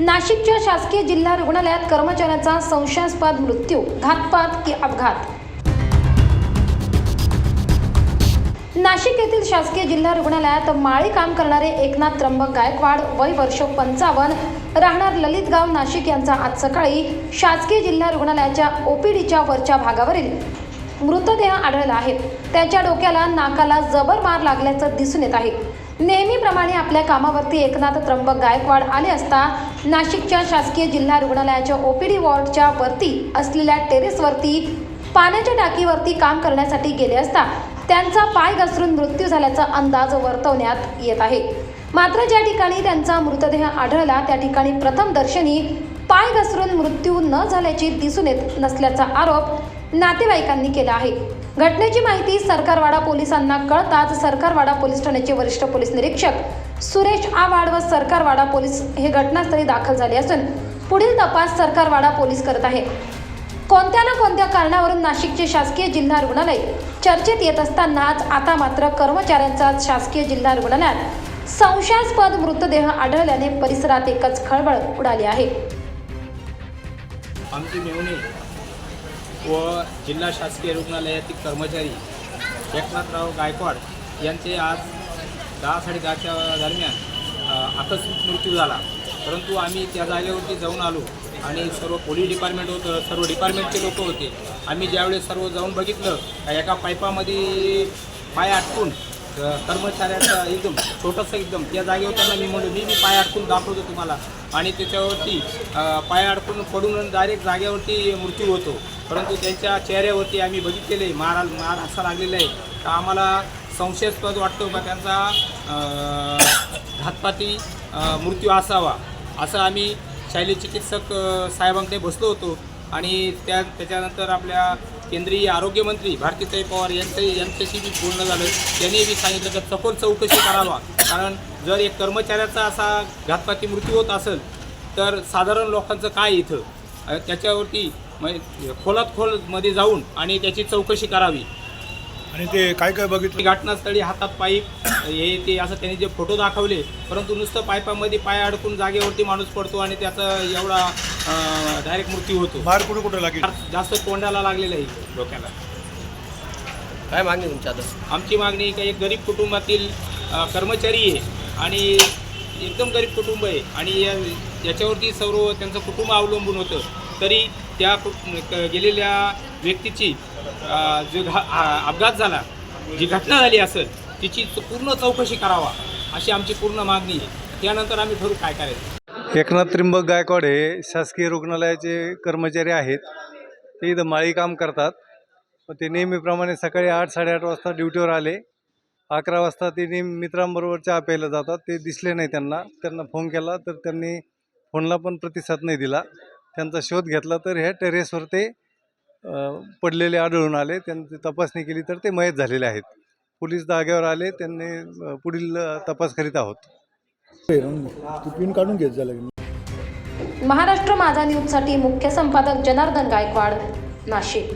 नाशिकच्या शासकीय जिल्हा रुग्णालयात कर्मचाऱ्याचा संशयास्पद मृत्यू घातपात की अपघात? नाशिक येथील शासकीय जिल्हा रुग्णालयात माळी काम करणारे एकनाथ त्र्यंबक गायकवाड वय वर्ष पंचावन्न राहणार ललितगाव नाशिक यांचा आज सकाळी शासकीय जिल्हा रुग्णालयाच्या ओपीडीच्या वरच्या भागावरील मृतदेह आढळला आहे. त्याच्या डोक्याला नाकाला जबर मार लागल्याचं दिसून येत आहे. नेहमीप्रमाणे आपल्या कामावरती एकनाथ त्र्यंबक गायकवाड आले असता नाशिकच्या शासकीय जिल्हा रुग्णालयाच्या ओपीडी वॉर्डच्या वरती असलेल्या टेरेसवरती पाण्याच्या टाकीवरती काम करण्यासाठी गेले असता त्यांचा पाय घसरून मृत्यू झाल्याचा अंदाज वर्तवण्यात येत आहे. मात्र ज्या ठिकाणी त्यांचा मृतदेह आढळला त्या ठिकाणी प्रथम दर्शनी पाय घसरून मृत्यू न झाल्याची दिसून येत नसल्याचा आरोप नातेवाईकांनी केला आहे. घटनेची माहिती सरकारवाडा पोलिसांना कळताच सरकारवाडा पोलीस ठाण्याचे वरिष्ठ पोलीस निरीक्षक सुरेश आवाड व सरकारवाडा पोलीस हे घटनास्थळी दाखल झाले असून पुढील तपास सरकारवाडा पोलीस करत आहे. कोणत्या ना कोणत्या कारणावरून नाशिकचे शासकीय जिल्हा रुग्णालय चर्चेत येत असतानाच आता मात्र कर्मचाऱ्यांचा शासकीय जिल्हा रुग्णालयात संशयास्पद मृतदेह आढळल्याने परिसरात एकच खळबळ उडाली आहे. आमची मेवणी व जिल्हा शासकीय रुग्णालयातील कर्मचारी एकनाथराव गायकवाड यांचे आज दहा साडेदहाच्या दरम्यान आकस्मिक मृत्यू झाला. परंतु आम्ही त्या जागेवरती जाऊन आलो. आणि सर्व पोलीस डिपार्टमेंट होतं सर्व डिपार्टमेंटचे लोक होते. आम्ही ज्यावेळेस सर्व जाऊन बघितलं का एका पाईपामध्ये पाय अटकून कर्मचाऱ्याचा एकदम छोटंसं एकदम त्या जागेवर त्यांना मी म्हणलो मी मी पाय अडकून दाखवतो तुम्हाला. आणि त्याच्यावरती पाय अडकून पडून डायरेक्ट जागेवरती मृत्यू होतो. परंतु त्यांच्या चेहऱ्यावरती आम्ही बघितलेले मार मार असा लागलेला आहे. तर आम्हाला संशयास्पद वाटतो का त्यांचा घातपाती मृत्यू असावा. असं आम्ही शैली चिकित्सक साहेबांकडे बसलो होतो आणि त्या त्याच्यानंतर आपल्या केंद्रीय आरोग्यमंत्री भारतीताई पवार यांचं यांच्याशी बी बोलणं झालं. त्यांनी बी सांगितलं की सखोल चौकशी करावा. कारण जर एक कर्मचाऱ्याचा असा घातपाती मृत्यू होत असेल तर साधारण लोकांचं काय इथं? त्याच्यावरती म्हणजे खोलात खोलमध्ये जाऊन आणि त्याची चौकशी करावी. आणि ते काय काय बघितलं? घटनास्थळी हातात पाईप हे ते असं त्यांनी जे फोटो दाखवले परंतु नुसतं पाईपामध्ये पाय अडकून जागेवरती माणूस पडतो आणि त्याचा एवढा डायरेक्ट मृत्यू होतो. मार कुठे कुठे लागेल? जास्त तोंडाला लागलेलं आहे डोक्याला. काय मागणी तुमची आता? आमची मागणी का एक गरीब कुटुंबातील कर्मचारी आहे आणि एकदम गरीब कुटुंब आहे. आणि या याच्यावरती सर्व त्यांचं कुटुंब अवलंबून होतं. तरी त्या गेलेल्या व्यक्तीची जो घा अपघात झाला जी घटना झाली असेल तिची पूर्ण चौकशी करावा अशी आमची पूर्ण मागणी आहे. त्यानंतर आम्ही ठरू काय करायचं. एकनाथ त्रिंबक गायकवाड हे शासकीय रुग्णालयाचे कर्मचारी आहेत. ते इथं माळी काम करतात. ते नेहमीप्रमाणे सकाळी आठ साडेआठ वाजता ड्युटीवर आले. अकरा वाजता ते नेहमी मित्रांबरोबर चहा प्यायला जातात. ते दिसले नाही त्यांना. त्यांना फोन केला तर त्यांनी फोनला पण प्रतिसाद नाही दिला. त्यांचा शोध घेतला तर ह्या टेरेसवर ते पडलेले आढळून आले त्यांची तपासणी केली तर ते मयत झालेले आहेत. पोलीस जागेवर आले त्यांनी पुढील तपास करीत आहोत. तू पिन काढून घेत महाराष्ट्र माझा न्यूजसाठी मुख्य संपादक जनार्दन गायकवाड नाशिक.